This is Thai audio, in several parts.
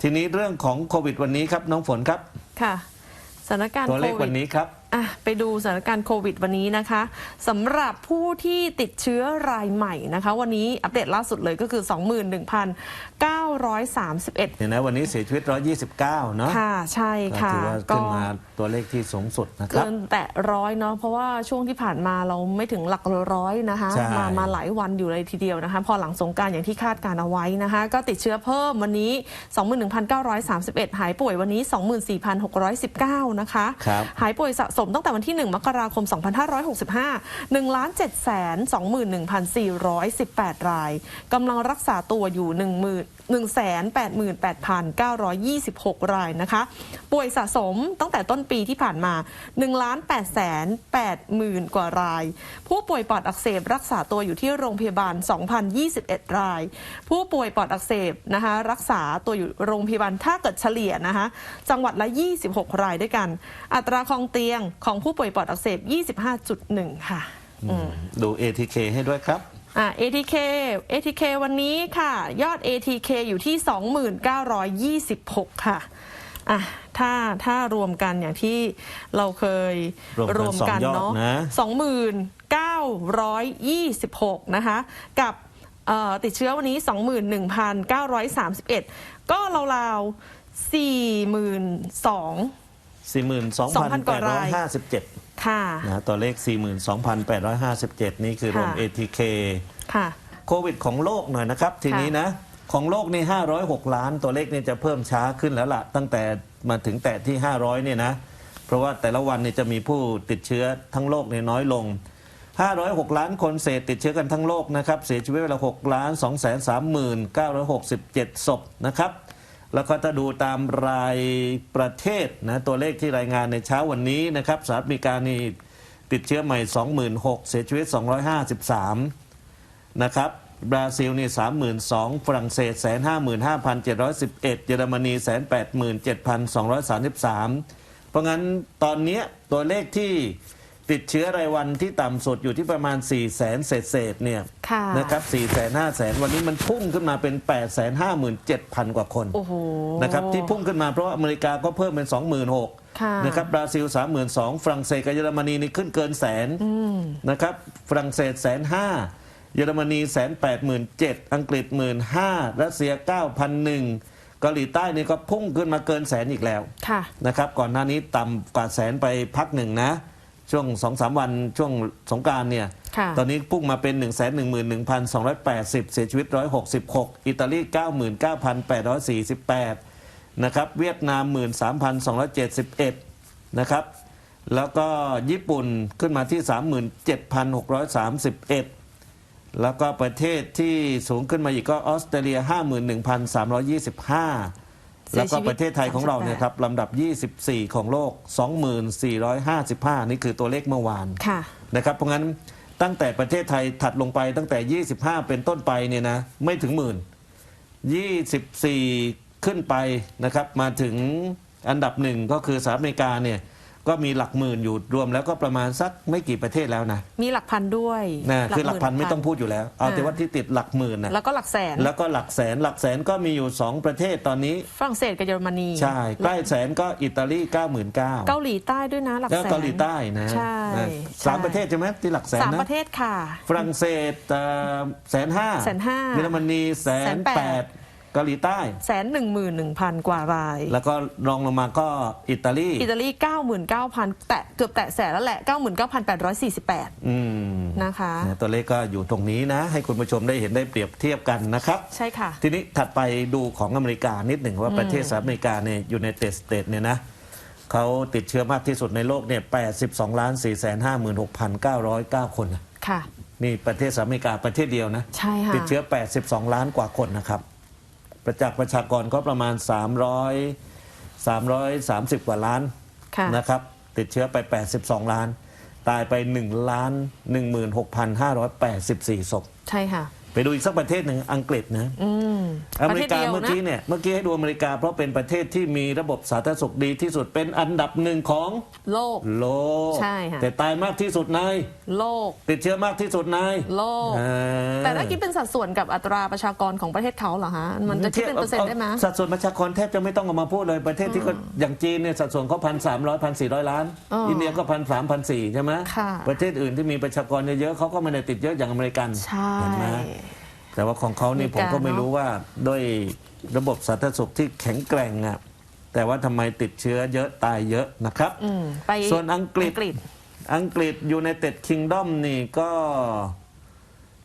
ทีนี้เรื่องของโควิดวันนี้ครับน้องฝนครับค่ะสถานการณ์ตัวเลขโควิวัดนนี้ครับอะไปดูสถานการณ์โควิดวันนี้นะคะสำหรับผู้ที่ติดเชื้อรายใหม่นะคะ วันนี้อัปเดตล่าสุดเลยก็คือ 21,931 เนี่ยนะวันนี้เสียชีวิต 129 เนาะค่ะ ใช่ก็ค่ะ ถือว่าขึ้นมาตัวเลขที่สูงสุดนะครับ เกินแตะร้อยเนาะเพราะว่าช่วงที่ผ่านมาเราไม่ถึงหลักร้อยนะคะใช่มามาหลายวันอยู่เลยทีเดียวนะคะ พอหลังสงกรารอย่างที่คาดการเอาไว้นะคะ ก็ติดเชื้อเพิ่มวันนี้ 21,931 หายป่วยวันนี้ 24,619 นะคะครับหายป่วยสะสมตั้งแต่วันที่ 1 มกราคม 2565 1ล้าน7 2 1 418 รายกำลังรักษาตัวอยู่10,000 188,926 รายนะคะ ป่วยสะสมตั้งแต่ต้นปีที่ผ่านมา1ล้าน8 8หมื่นกว่าราย ผู้ป่วยปอดอักเสบรักษาตัวอยู่ที่โรงพยาบาล 2,021 ราย ผู้ป่วยปอดอักเสบนะคะรักษาตัวอยู่โรงพยาบาลถ้าเกิดเฉลี่ยนะคะจังหวัดละ 26 รายด้วยกัน อัตราคลองเตียงของผู้ป่วยปอดอักเสบ 25.1 ค่ะดู ATK ให้ด้วยครับ อ่า ATK ATK วันนี้ค่ะ ยอด ATK อยู่ที่ 2926 ค่ะอะถ้าถ้ารวมกันอย่างที่เราเคยรวมกันสองยอดเนาะนะ2926นะคะ กับเอ่อติดเชื้อวันนี้ 21,931 ก็ราวๆ42,000กว่าราย42,857 ค่ะ นะตัวเลข 42,857 นี่คือรวม ค่ะ ATK ค่ะ โควิดของโลกหน่อยนะครับ ทีนี้นะ ของโลกนี่ 506 ล้าน ตัวเลขนี่จะเพิ่มช้าขึ้นแล้วล่ะ ตั้งแต่มาถึงแตะที่ 500 เนี่ยนะ เพราะว่าแต่ละวันเนี่ยจะมีผู้ติดเชื้อทั้งโลกเนี่ยน้อยลง 506 ล้านคนเศษติดเชื้อกันทั้งโลกนะครับ เสียชีวิตไปละ6ล้าน2 3 967 ศพนะครับ แล้วก็ถ้าดูตามรายประเทศนะตัวเลขที่รายงานในเช้าวันนี้นะครับสหรัฐอเมริกานี่ติดเชื้อใหม่ 26,000 เสียชีวิต 253 นะครับ บราซิลนี่สามหมื่นสองฝรั่งเศสแสนห้าหมื่นห้าพันเยอรมนีแสนแปดหมื่นเพราะงั้นตอนนี้ตัวเลขที่ ติดเชื้อรายวันที่ต่ำสุดอยู่ที่ประมาณ4ี่แสนเศษเศษๆเนี่ยค่ะนะครับสี่แสนห้าแสนวันนี้มันพุ่งขึ้นมาเป็น8ปดแสนห้าหมื่นเจ็ดพันกว่าคนโอ้โหนะครับที่พุ่งขึ้นมาเพราะว่าอเมริกาก็เพิ่มเป็น 26,000ค่ะนะครับบราซิล 32,000ฝรั่งเศสกับเยอรมนีนี่ขึ้นเกินแสนนะครับฝรั่งเศสแสนห้าเยอรมนีแสนแปดหมื่นเจ็ดอังกฤษหมื่นห้ารัสเซีย9,001เกาหลีใต้นี่ก็พุ่งขึ้นมาเกินแสนอีกแล้วค่ะนะครับก่อนหน้านี้ต่ำกว่าแสนไปพักหนึ่งนะ ช่วงสองสามวันช่วงสงกรารเนี่ย ค่ะตอนนี้พุ่งมาเป็น1 1 1 1 2 8 0 เสียชีวิต 166 อิตาลี 99,848 นะครับ เวียดนาม 13,271 นะครับ แล้วก็ญี่ปุ่นขึ้นมาที่ 37,631 แล้วก็ประเทศที่สูงขึ้นมาอีกก็ออสเตรเลีย 51,325 แล้วก็ประเทศไทยของเราเนี่ยครับลำดับ 24 ของโลก 2455 นี่คือตัวเลขเมื่อวานค่ะนะครับเพราะงั้นตั้งแต่ประเทศไทยถัดลงไปตั้งแต่ 25 เป็นต้นไปเนี่ยนะไม่ถึงหมื่น 24 ขึ้นไปนะครับมาถึงอันดับหนึ่งก็คือสหรัฐอเมริกาเนี่ย ก็มีหลักหมื่นอยู่รวมแล้วก็ประมาณสักไม่กี่ประเทศแล้วนะมีหลักพันด้วยนะคือหลักพันมื่ไม่ต้องพูดอยู่แล้ว เอาแต่ว่าที่ติดหลักหมื่นนะแล้วก็หลักแสนแล้วก็หลักแสนหลักแสนก็มีอยู่ 2 ประเทศตอนนี้ ฝรั่งเศสกับเยอรมนีใช่ใกล้แสนก็อิตาลี99,000เกาหลีใต้ด้วยนะหลักแล้วแสนเกาหลีใต้นะใช่นะใช่สามประเทศใช่ไหมที่หลักแสนสามนะประเทศค่ะ ฝรั่งเศสแสนห้าแสนห้าเยอรมนีแสนแสนแปแปดด เกาหลีใต้แสนหนึ่งหมื่นหนึ่งพันกว่าราย แล้วก็รองลงมาก็อิตาลีอิตาลีเก้าหมื่นเก้าพันแตะเกือบแตะแสนแล้วแหละเก้าหมื่นเก้าพันแปดร้อยสี่สิบแปดอืมนะคะเนี่ยตัวเลขก็อยู่ตรงนี้นะ ให้คุณผู้ชมได้เห็นได้เปรียบเทียบกันนะครับ ใช่ค่ะ ทีนี้ถัดไปดูของอเมริกานิดหนึ่งว่าประเทศสหรัฐอเมริกาเนี่ยอยู่ในเตสเตทเนี่ยนะเขาติดเชื้อมากที่สุดในโลกเนี่ย82ล้าน4 5 6 9 0 9 คนนะค่ะ นี่ประเทศสหรัฐอเมริกาประเทศเดียวนะ ใช่ค่ะ ติดเชื้อ 82 ล้านกว่าคนนะครับ ประจากประชากรก็ประมาณ 300 330 กว่าล้านค่ะ นะครับ ติดเชื้อไป 82 ล้าน ตายไป 1 ล้าน 16,584ศพ ใช่ค่ะ ไปดูอีกสักประเทศหนึ่งอังกฤษนะอืมอปเมระริเทศกาเดียวเมื่อนะกี้เนี่ยเมื่อกี้ให้ดูอเมริกาเพราะเป็นประเทศที่มีระบบสาธารณสุขดีที่สุดเป็นอันดับหนึ่งของโลก โลกใช่ค่ะ แต่ตายมากที่สุดในโลก ติดเชื้อมากที่สุดในโลกเออแต่ถ้าคิดเป็นสัดส่วนกับอัตราประชากรของประเทศเขาเหรอฮะ มันจะคิดเป็นเปอร์เซ็นต์ได้ไหมสัดส่วนประชากรแทบจะไม่ต้องเอามาพูดเลยประเทศที่ก็อย่างจีนเนี่ยสัดส่วนเขาพันสามร้อยพันสี่ร้อยล้านอ๋ออิอินเดียก็พันสามพันสี่ใช่ไหมค่ะ ประเทศอื่นที่มีประชากรเยอะๆเขาก็ไม่ได้ติดเยอะอย่างอเมริกันใช่ เห็นไหม แต่ว่าของเขานี่อเมริผมกาก็ไม่รู้ว่าด้วยระบบสาธารณสุขที่แข็งแกร่งอะแต่ว่าทำไมติดเชื้อเยอะตายเยอะนะครับ อืมไปส่วนอังกฤษอังกฤษ อังกฤษอยู่ในเต็ดคิงดอมนี่ก็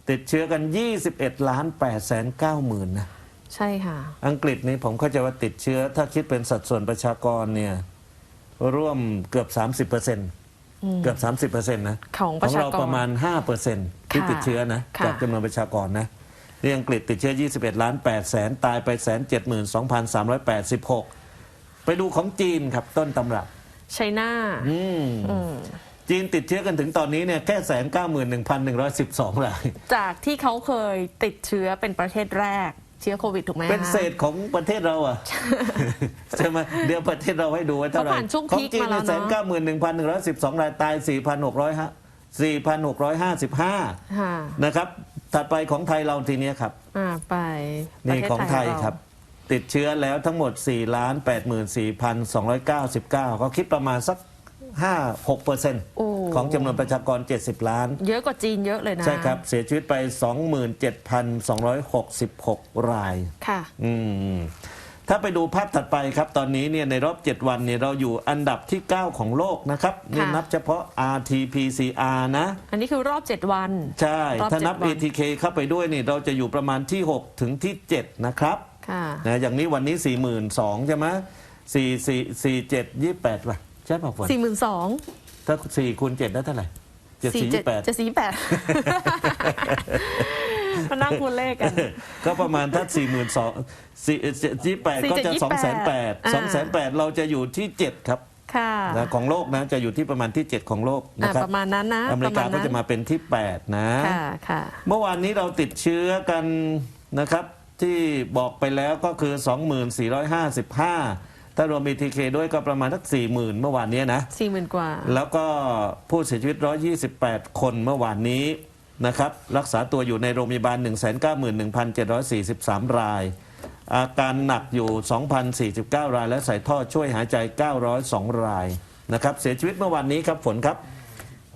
ติดเชื้อกัน 21 ล้าน8แสน9หมื่นนะ ใช่ค่ะ อังกฤษนี่ผมเข้าใจว่าติดเชื้อ ถ้าคิดเป็นสัดส่วนประชากรเนี่ยร่วมเกือบ 30เปอร์เซ็นต์เกือบ 30เปอร์เซ็นต์นะของประชากรเราประมาณ5เปอร์เซ็นต์ที่ค่ะติดเชื้อนะค่ะ จากจำนวนประชากรนะ นี่อังกฤษติดเชื้อ 21 ล้าน8แสนตายไปแสน72,386 ไปดูของจีนครับต้นตำรับไชน่าอืมอืมจีนติดเชื้อกันถึงตอนนี้เนี่ยแค่แสนเก้าหมื่นหนึ่งพันหนึ่งร้อยสิบสองรายจากที่เขาเคยติดเชื้อเป็นประเทศแรกเชื้อโควิดถูกไหมเป็นฮะเศษของประเทศเราอะใช่ไหมเดี๋ยวประเทศเราให้ดูไว้เท่าไหร่เขาผ่านช่วงของพีคจีนมาแล้วแสนเนาะเก้าหมื่นหนึ่งพันหนึ่งร้อยสิบสองรายตายสี่พันหกร้อยห้าสี่พันหกร้อยห้าสิบห้าค่ะนะครับ ถัดไปของไทยเราทีเนี้ยครับ อ่าไปนี่ประเทศของไทยเาครับ ติดเชื้อแล้วทั้งหมด 4 ล้าน 8 4 2 9 9ก็คิดประมาณสัก 5 6เปอร์เซ็นต์โอ้ของจำนวนประชากร 70 ล้าน เยอะกว่าจีนเยอะเลยนะ ใช่ครับ เสียชีวิตไป 27,266 ราย ค่ะ อืม ถ้าไปดูภาพถัดไปครับ ตอนนี้เนี่ยในรอบ 7 วันเนี่ยเราอยู่อันดับที่ 9 ของโลกนะครับนี่นับเฉพาะ RT-PCR นะ อันนี้คือรอบ 7 วัน ใช่รอบถ้านับ7วัน ATK เข้าไปด้วยนี่เราจะอยู่ประมาณที่ 6 ถึงที่ 7 นะครับค่ะนะอย่างนี้วันนี้ 4 2 0 0 0ใช่ไหมสี่สี่สี่เจ็ดยี่แปดป่ะใช่ป่ะฝนสี่หมื่นสองถ้าสี่คูณเจ็ดได้เท่าไหร่เจ็ดสี่ยี่แปดจะสี่แปด มานั่งคูณเลขกัน ก็ประมาณถ้าสี่หมื่นสองสี่ยี่แปดก็จะสองแสนแปดสองแสนแปดเราจะอยู่ที่เจ็ดครับค่ะนะของโลกนะจะอยู่ที่ประมาณที่เจ็ดของโลกนะอ่าครับประมาณนั้นนะอเมริกาประก็ณนั้นจะมาเป็นที่แปดนะค่ะค่ะเมื่อวานนี้เราติดเชื้อกันนะครับที่บอกไปแล้วก็คือ 2455 ถ้ารวม BTK ด้วยก็ประมาณสัก40,000 เมื่อวานนี้นะสี่หมื่นกว่า แล้วก็ผู้เสียชีวิต 128 คนเมื่อวานนี้ นะครับรักษาตัวอยู่ในโรงพยาบาล 191,743 ราย อาการหนักอยู่ 2,049 ราย และใส่ท่อช่วยหายใจ 902 รายนะครับเสียชีวิตเมื่อวานนี้ครับฝนครับ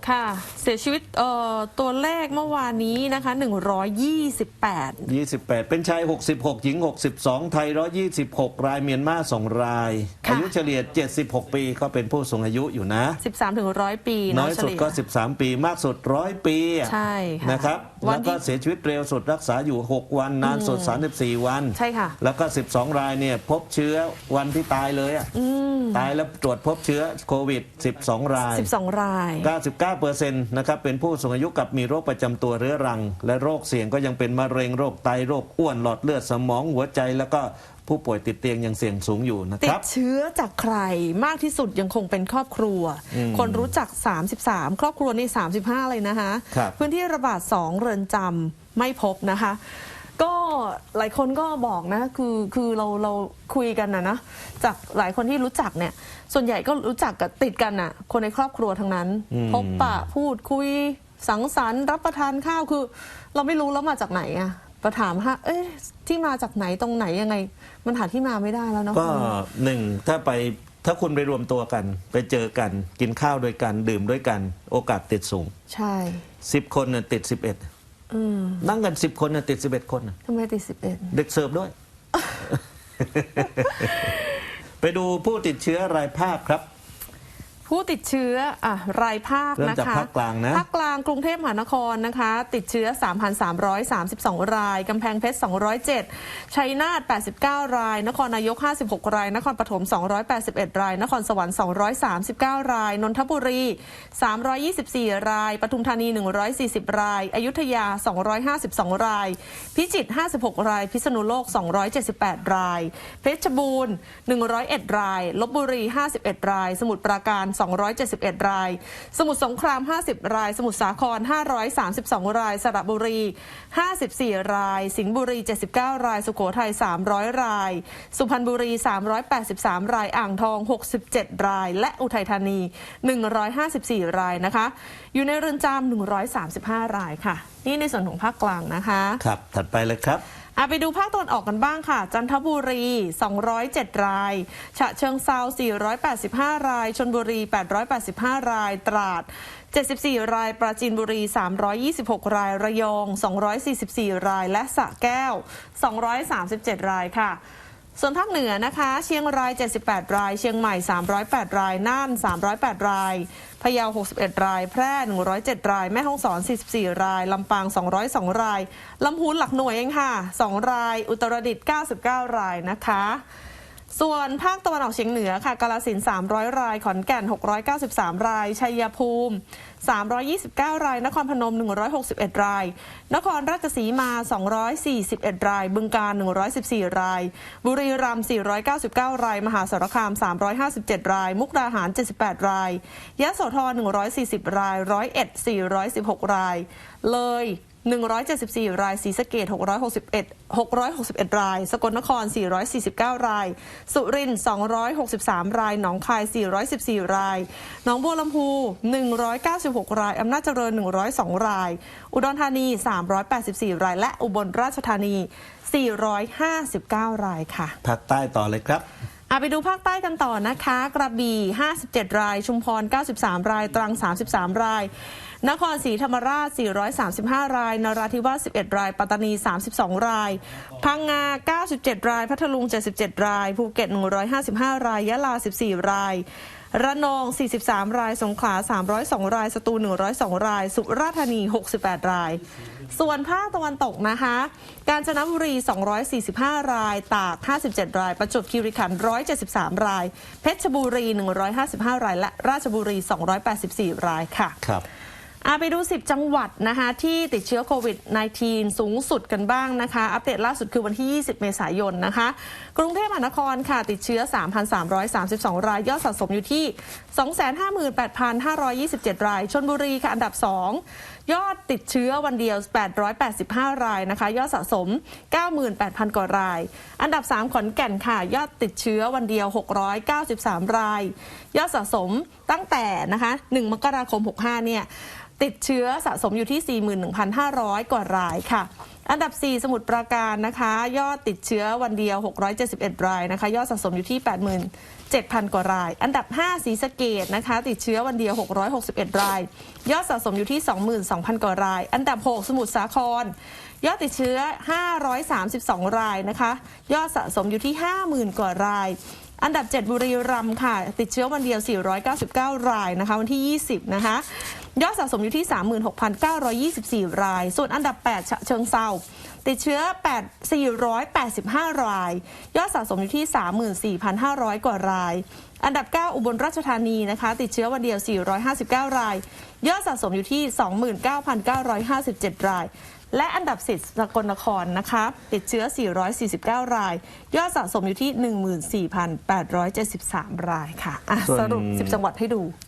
ค่ะ เสียชีวิตเอ่อตัวเลขเมื่อวานนี้นะคะ 128 28 เป็นชาย 66 หญิง 62 ไทย 126 รายเมียนมา2ราย ค่ะ อายุเฉลี่ย 76 ปีก็เป็นผู้สูงอายุอยู่นะ 13ถึง100 ปีน้อยเฉสุดลี่ ก็ 13 ปีมากสุด 100 ปีอะใช่ค่ะนะครับ วัแล้นวที่ก็เสียชีวิตเร็วสุดรักษาอยู่ 6 วันนานสุด 34 วันใช่ค่ะ แล้วก็ 12 รายเนี่ยพบเชื้อวันที่ตายเลยอะ ตายแล้วตรวจพบเชื้อโควิด 12 ราย 12 ราย 99%นะครับเป็นผู้สูงอายุกับมีโรคประจำตัวเรื้อรัง และโรคเสี่ยงก็ยังเป็นมะเร็งโรคไตโรคอ้วนหลอดเลือดสมองหัวใจแล้วก็ผู้ป่วยติดเตียงยังเสี่ยงสูงอยู่นะติคดรับเชื้อจากใครมากที่สุดยังคงเป็นครอบครัว คนรู้จัก 33 ครอบครัวนี่35 เลยนะคะ ครับพื้นที่ระบาด 2 เรือนจำไม่พบนะคะ ก็หลายคนก็บอกนะ คือคือเราเราคุยกันนะนะจากหลายคนที่รู้จักเนี่ย ส่วนใหญ่ก็รู้จักกับติดกันน่ะ คนในครอบครัวทั้งนั้นพบปะพูดคุยสังสรรค์ รับประทานข้าวคือ เราไม่รู้แล้วมาจากไหนอะประถามฮะเอ๊ะที่มาจากไหนตรงไหนยังไง มันหาที่มาไม่ได้แล้วเนาะ ก็หนึ่งถ้าไปถ้าคุณไปรวมตัวกัน ไปเจอกันกินข้าวด้วยกัน ดื่มด้วยกัน โอกาสติดสูง ใช่ 10 คนน่ะติด 11อืม นั่งกัน10คนน่ะติด11คนน่ะทำไมติดสิบเอ็ดเด็กเสิร์ฟด้วย ไปดูผู้ติดเชื้อรายภาคครับ ผู้ติดเชื้ออะรายภาคเริ่มนะจากคะภาคกลางนะภาคกลางกรุงเทพมหานครนะคะ ติดเชื้อ 3,332 ราย กำแพงเพชร 207 ชัยนาท 89 ราย นครนายก 56 ราย นครปฐม 281 ราย นครสวรรค์ 239 ราย นนทบุรี 324 ราย ปทุมธานี 140 ราย อยุธยา 252 ราย พิจิตร 56 ราย พิษณุโลก 278 ราย เพชรบูรณ์ 101 ราย ลบบุรี 51 ราย สมุทรปราการ271 ราย สมุทรสงคราม 50 ราย สมุทรสาคร 532 ราย สระบุรี 54 ราย สิงห์บุรี 79 ราย สุโขทัย 300 ราย สุพรรณบุรี 383 ราย อ่างทอง 67 ราย และอุทัยธานี 154 รายนะคะ อยู่ในเรือนจำ135 รายค่ะ นี่ในส่วนของภาคกลางนะคะ ครับ ถัดไปเลยครับ อาไปดูภาคตะวันออกกันบ้างค่ะ จันทบุรี 207 ราย ฉะเชิงเซา485 ราย ชนบุรี 885 ราย ตราด 74 ราย ปราจีนบุรี 326 ราย ระยอง 244 ราย และสะแก้ว 237 รายค่ะ ส่วนภาคเหนือนะคะ เชียงราย 78 ราย เชียงใหม่ 308 ราย น่าน 308 ราย พะเยา 61 ราย แพร่ 107 ราย แม่ฮ่องสอน 44 ราย ลำปาง 202 ราย ลำพูนหลักหน่วยเองค่ะ 2 ราย อุตรดิตถ์ 99 รายนะคะ ส่วนภาคตะวันออกเฉียงเหนือค่ะกาลสิน 300 ราย ขอนแก่น 693 ราย ชัยภูมิ 329 ราย นครพนม 161 ราย นครราชสีมา 241 ราย บึงกาฬ 114 ราย บุรีรัมย์ 499 ราย มหาสารคาม 357 ราย มุกดาหาร 78 ราย ยะโสธร 140 ราย ร้อยเอ็ด416 ราย เลย 174 รายศรีสะเกด661 661 ราย สกลนคร 449 ราย สุรินทร์263 ราย หนองคาย 414 ราย หนองบัวลำพู 196 ราย อำนาจเจริญ 102 ราย อุดรธานี 384 ราย และอุบลราชธานี 459 รายค่ะ ภาคใต้ต่อเลยครับ อาไปดูภาคใต้กันต่อนะคะ กระบี่ 57 ราย ชุมพร 93 ราย ตรัง 33 ราย นครศรีธรรมราช 435 ราย นราธิวาส 11 ราย ปัตตานี 32 ราย พังงา 97 ราย พัทลุง 77 ราย ภูเก็ต 155 ราย ยะลา 14 ราย ระนอง 43 ราย สงขลา 302 ราย สตูล 102 ราย สุราษฎร์ธานี 68 ราย ส่วนภาคตะวันตกนะคะ กาญจนบุรี 245 ราย ตาก 57 ราย ประจวบคีรีขันธ์ 173 ราย เพชรบุรี 155 ราย และราชบุรี 284 รายค่ะครับอาไปดู 10 จังหวัดนะคะที่ติดเชื้อโควิด -19 สูงสุดกันบ้างนะคะ อัปเดตล่าสุดคือวันที่ 20 เมษายนนะคะ กรุงเทพมหานครค่ะติดเชื้อ 3,332 รายยอดสะสมอยู่ที่ 258,527 ราย ชนบุรีค่ะอันดับ 2 ยอดติดเชื้อวันเดียว 885 รายนะคะ ยอดสะสม 98,000 กว่าราย อันดับ 3 ขอนแก่นค่ะ ยอดติดเชื้อวันเดียว 693 ราย ยอดสะสมตั้งแต่นะคะ1มกราคม 65 เนี่ยติดเชื้อสะสมอยู่ที่ 41,500 กว่ารายค่ะ อันดับ 4 สมุทรปราการนะคะ ยอดติดเชื้อวันเดียว 671 รายนะคะ ยอดสะสมอยู่ที่ 87,000 กว่าราย อันดับ 5ศรีสะเกดนะคะ ติดเชื้อวันเดียว 661 ราย ยอดสะสมอยู่ที่ 22,000 กว่าราย อันดับ 6 สมุทรสาคร ยอดติดเชื้อ 532 รายนะคะ ยอดสะสมอยู่ที่ 50,000 กว่าราย อันดับ 7 บุรีรัมย์ค่ะ ติดเชื้อวันเดียว 499 รายนะคะ วันที่ 20 นะคะ ยอดสะสมอยู่ที่ 36,924 ราย ส่วนอันดับ 8 ฉะเชิงเซาติดเชื้อ 8 485 ราย ยอดสะสมอยู่ที่ 34,500 กว่าราย อันดับ 9 อุบลราชธานีนะคะ ติดเชื้อวันเดียว 459 ราย ยอดสะสมอยู่ที่ 29,957 ราย และอันดับ 10 สกลนครนะคะ ติดเชื้อ 449 ราย ยอดสะสมอยู่ที่ 14,873 รายค่ะอะส่วนสรุป 10 จังหวัดให้ดู